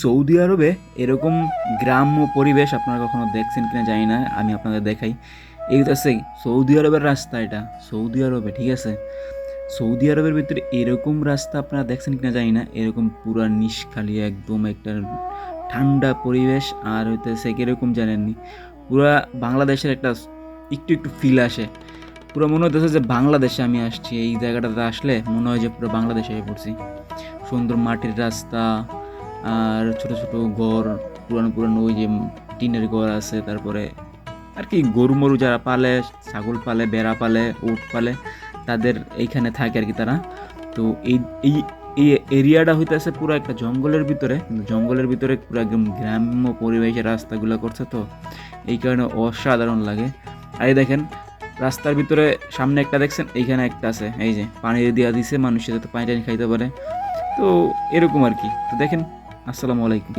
Saudi আরবে এরকম গ্রাম্য পরিবেশ আপনারা কখনো দেখছেন কিনা জানি না, আমি আপনাদের দেখাই। এই হচ্ছে সৌদি আরবের রাস্তা এটা, সৌদি আরবে, ঠিক আছে? সৌদি আরবের ভিতরে এরকম রাস্তা আপনারা দেখছেন কিনা জানি না, এরকম পুরা নিষ্খালি একদম একটা ঠান্ডা পরিবেশ, আর হইতেছে কীরকম জানেননি? পুরা বাংলাদেশের একটা একটু একটু ফিল আসে। পুরো মনে হতেছে যে বাংলাদেশে আমি আসছি, এই জায়গাটাতে আসলে মনে হয় যে পুরো বাংলাদেশে পড়ছি। সুন্দর মাটির রাস্তা আর ছোট ছোট ঘর, পুরানো পুরানো ওই যে টিনের ঘর আছে, তারপরে আর কি গরু মরু যারা পালে, ছাগল পালে, বেড়া পালে, উট পালে, তাদের এইখানে থাকে আর কি তারা। তো এই এই এই এরিয়াটা হইতেছে পুরো একটা জঙ্গলের ভিতরে। কিন্তু জঙ্গলের ভিতরে পুরো একদম গ্রাম্য পরিবেশে রাস্তাগুলো করছে তো, এই কারণে অসাধারণ লাগে। আর এই দেখেন, রাস্তার ভিতরে সামনে একটা দেখছেন, এইখানে একটা আছে, এই যে পানি দেওয়া দিছে মানুষ যাতে পানি টানি খাইতে পারে। তো এরকম আর কি। তো দেখেন আসসালামু আলাইকুম।